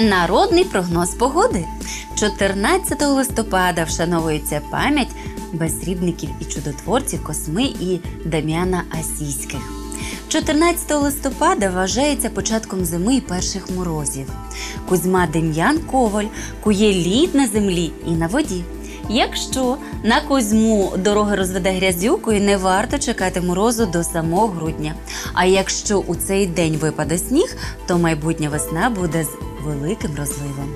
Народний прогноз погоди. 14 листопада вшановується пам'ять безсрібників і чудотворців Косми і Дам'яна Асійських. 14 листопада вважається початком зими і перших морозів. Кузьма Дем'ян Коваль кує лід на землі і на воді. Якщо на Кузьму дороги розведе грязюкою, не варто чекати морозу до самого грудня. А якщо у цей день випаде сніг, то майбутня весна буде з великим розливом.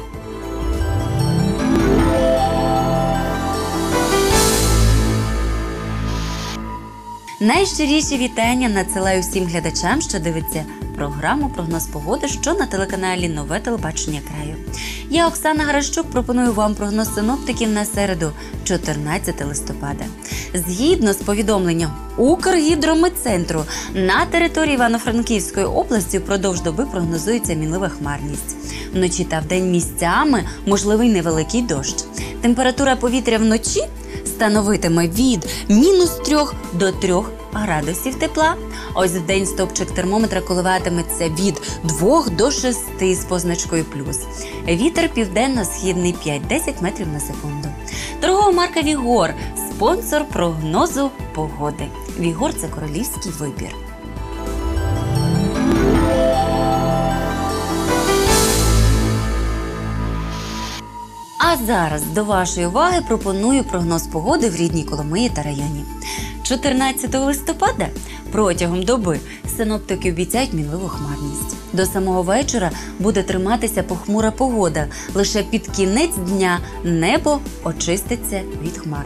Найщиріші вітання надсилаю всім глядачам, що дивиться програму Прогноз погоди, що на телеканалі Нове телебачення краю. Я Оксана Гаращук пропоную вам прогноз синоптиків на середу, 14 листопада. Згідно з повідомленням Укргідрометцентру, на території Івано-Франківської області впродовж доби прогнозується мінлива хмарність. Вночі та вдень місцями можливий невеликий дощ. Температура повітря вночі становитиме від мінус 3 до 3 градусів тепла. Ось в день стопчик термометра коливатиметься від 2 до 6 з позначкою плюс. Вітер південно-східний 5-10 метрів на секунду. Торгова марка Вігор спонсор прогнозу погоди. Вігор це королівський вибір. А зараз до вашої уваги пропоную прогноз погоди в рідній Коломиї та районі. 14 листопада протягом доби синоптики обіцяють мінливу хмарність. До самого вечора буде триматися похмура погода. Лише під кінець дня небо очиститься від хмар.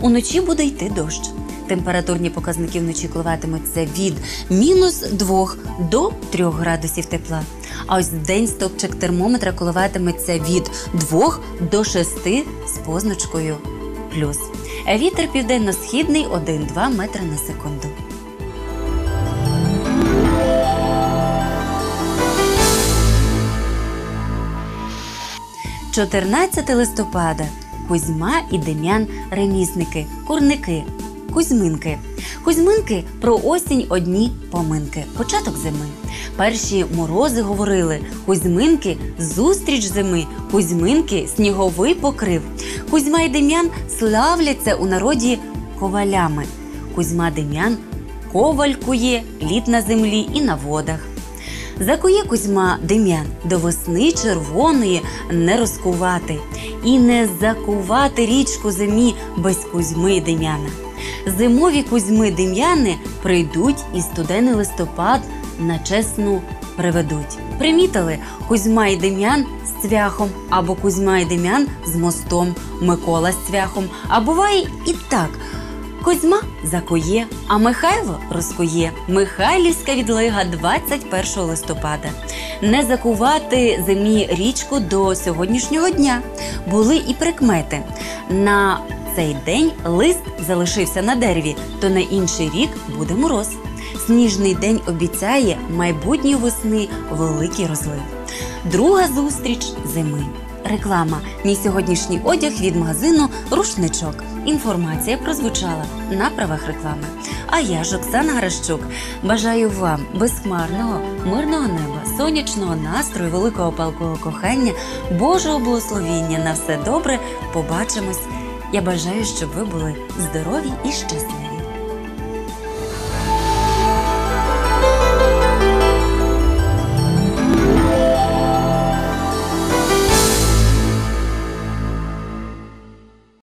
Уночі буде йти дощ. Температурні показники вночі коливатимуться від мінус 2 до 3 градусів тепла. А ось день стопчик термометра коливатиметься від 2 до 6 з позначкою плюс. Вітер південно-східний 1-2 метри на секунду. – 14 листопада. Кузьма і Дем'ян ремісники, курники, Кузьминки. Кузьминки про осінь одні поминки. Початок зими. Перші морози говорили: Кузьминки зустріч зими, Кузьминки сніговий покрив. Кузьма і Дем'ян славляться у народі ковалями. Кузьма Дем'ян коваль кує лід на землі і на водах. Закує Кузьма Дем'ян до весни червоної не розкувати і не закувати річку зимі без Кузьми Дем'яна. Зимові Кузьми Дем'яни прийдуть і студений листопад на чесну приведуть. Примітили Кузьма і Дем'ян з цвяхом, або Кузьма і Дем'ян з мостом, Микола з цвяхом. А буває і так. Кузьма закує, а Михайло розкує. Михайлівська відлига 21 листопада. Не закувати зимі річку до сьогоднішнього дня. Були і прикмети. На цей день лист залишився на дереві, то на інший рік буде мороз. Сніжний день обіцяє майбутньої весни великий розлив. Друга зустріч зими. Реклама. Мій сьогоднішній одяг від магазину Рушничок. Інформація прозвучала на правах реклами. А я ж Оксана Гращук. Бажаю вам безхмарного, мирного неба, сонячного настрою, великого палкого кохання, Божого благословіння на все добре. Побачимось. Я бажаю, щоб ви були здорові і щасливі.